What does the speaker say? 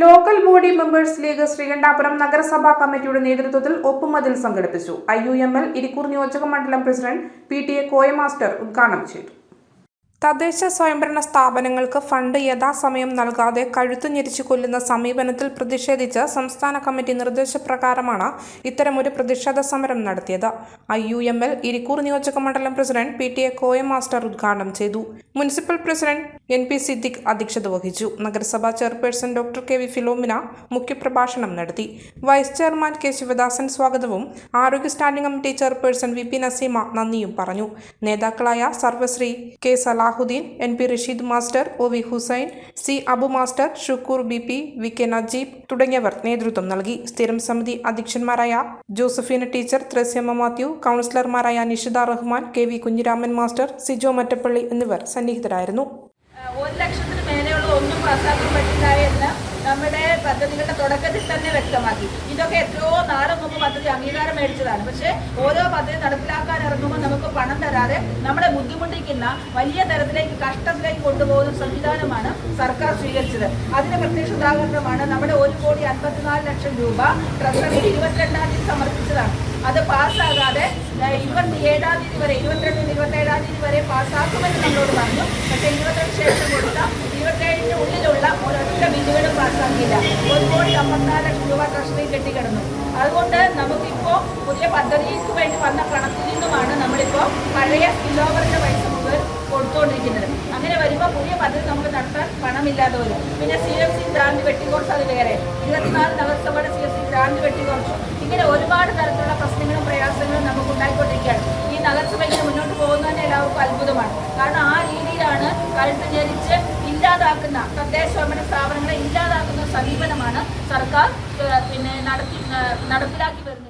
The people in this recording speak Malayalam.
Local body members league Sreekandapuram നഗരസഭാ കമ്മിറ്റിയുടെ നേതൃത്വത്തിൽ ഒപ്പുമതിൽ സംഘടിപ്പിച്ചു. I U M L Irikkur നിയോജക മണ്ഡലം president P T A Koya master ഉദ്ഘാടനം ചെയ്തു. തദ്ദേശ സ്വയംഭരണ സ്ഥാപനങ്ങൾക്ക് ഫണ്ട് യഥാസമയം നൽകാതെ കഴുത്തു ഞെരിച്ചു കൊല്ലുന്ന സമീപനത്തിൽ പ്രതിഷേധിച്ച് സംസ്ഥാന കമ്മിറ്റി നിർദ്ദേശപ്രകാരമാണ് ഇത്തരമൊരു പ്രതിഷേധ സമരം നടത്തിയത്. I U M L Irikkur നിയോജക മണ്ഡലം president P T A Koya master ഉദ്ഘാടനം ചെയ്തു. Municipal president N P Siddique അധ്യക്ഷത വഹിച്ചു. നഗരസഭാ chairperson doctor K V Philomina മുഖ്യപ്രഭാഷണം നടത്തി. വൈസ് ചെയർമാൻ കെ ശിവദാസൻ സ്വാഗതവും ആരോഗ്യ standing committee chairperson V P Naseema നന്ദിയും പറഞ്ഞു. നേതാക്കളായ Sarvashri K Salahuddin N P Rasheed master O V Hussain C Abu master Shukoor B P V K Najeeb തുടങ്ങിയവർ നേതൃത്വം നൽകി. സ്ഥിരം സമിതി അധ്യക്ഷന്മാരായ ജോസഫീന ടീച്ചർ ത്രസ്യമ്മ മാത്യു കൗൺസിലർമാരായ Nishitha Rahman K V Kunhiraman master Sijo Mattappally എന്നിവർ സന്നിഹിതരായിരുന്നു. ഒരു ഒന്നും നമ്മുടെ പദ്ധതികളുടെ തുടക്കത്തിൽ തന്നെ വ്യക്തമാക്കി. ഇതൊക്കെ എത്രയോ നാളെ മുമ്പ് പദ്ധതി അംഗീകാരം മേടിച്ചതാണ്. പക്ഷേ ഓരോ പദ്ധതി നടപ്പിലാക്കാൻ ഇറങ്ങുമ്പോൾ തരാതെ നമ്മളെ ബുദ്ധിമുട്ടിക്കുന്ന വലിയ തരത്തിലേക്ക് കഷ്ടത്തിലേക്ക് കൊണ്ടുപോകുന്ന സംവിധാനമാണ് സർക്കാർ സ്വീകരിച്ചത്. അതിന് പ്രത്യക്ഷ ഉദാഹരണമാണ് നമ്മുടെ ഒരു കോടി അൻപത്തിനാല് ലക്ഷം രൂപ ട്രഷറി ഇരുപത്തിരണ്ടാം തീയതി സമർപ്പിച്ചതാണ്. അത് പാസ്സാകാതെ ഇരുപത്തി ഏഴാം തീയതി വരെ ഇരുപത്തിരണ്ടിന് ഇരുപത്തി ഏഴാം തീയതി വരെ പാസ്സാക്കുമെന്ന് നമ്മളോട് പറഞ്ഞു. പക്ഷേ ഇരുപത്തെട്ട് ശേഷം കൊടുത്ത ഇരുപത്തേഴിന് ഉള്ളിലുള്ള ഒരൊറ്റ ബില്ലുകളും പാസ്സാക്കിയില്ല. ഒരു കോടി അമ്പത്തിനാല് ലക്ഷം രൂപ ട്രഷറി കെട്ടിക്കിടന്നു. അതുകൊണ്ട് നമുക്കിപ്പോൾ പുതിയ പദ്ധതിക്ക് വേണ്ടി വന്ന പണത്തിൽ നിന്നുമാണ് നമ്മളിപ്പോൾ പഴയ സ്പില്ലോവറിന്റെ പൈസ മുതൽ കൊടുത്തുകൊണ്ടിരിക്കുന്നത് അങ്ങനെ വരുമ്പോൾ പുതിയ പദ്ധതി നമുക്ക് നടത്താൻ പണമില്ലാതെ വരും പിന്നെ സി എഫ് സി ഗ്രാൻഡ് വെട്ടിക്കുറച്ച് അത് വേറെ. ഇരുപത്തിനാല് നഗരസഭയുടെ സി എഫ് സി ഗ്രാൻഡ് വെട്ടിക്കുറച്ചു. ഇങ്ങനെ ഒരുപാട് തരത്തിലുള്ള പ്രശ്നങ്ങളും പ്രയാസങ്ങളും നമുക്ക് ഉണ്ടായിക്കൊണ്ടിരിക്കുകയാണ് ഈ നഗരസഭ ഇങ്ങനെ മുന്നോട്ട് പോകുന്നതന്നെ എല്ലാവർക്കും അത്ഭുതമാണ്. കാരണം ആ രീതിയിലാണ് കരുത്ത് ജനിച്ച് ഇല്ലാതാക്കുന്ന തദ്ദേശ ഭരണ സ്ഥാപനങ്ങളെ ഇല്ലാതാക്കുന്ന സമീപനമാണ് സർക്കാർ പിന്നെ നടത്തി നടപ്പിലാക്കി വരുന്നത്.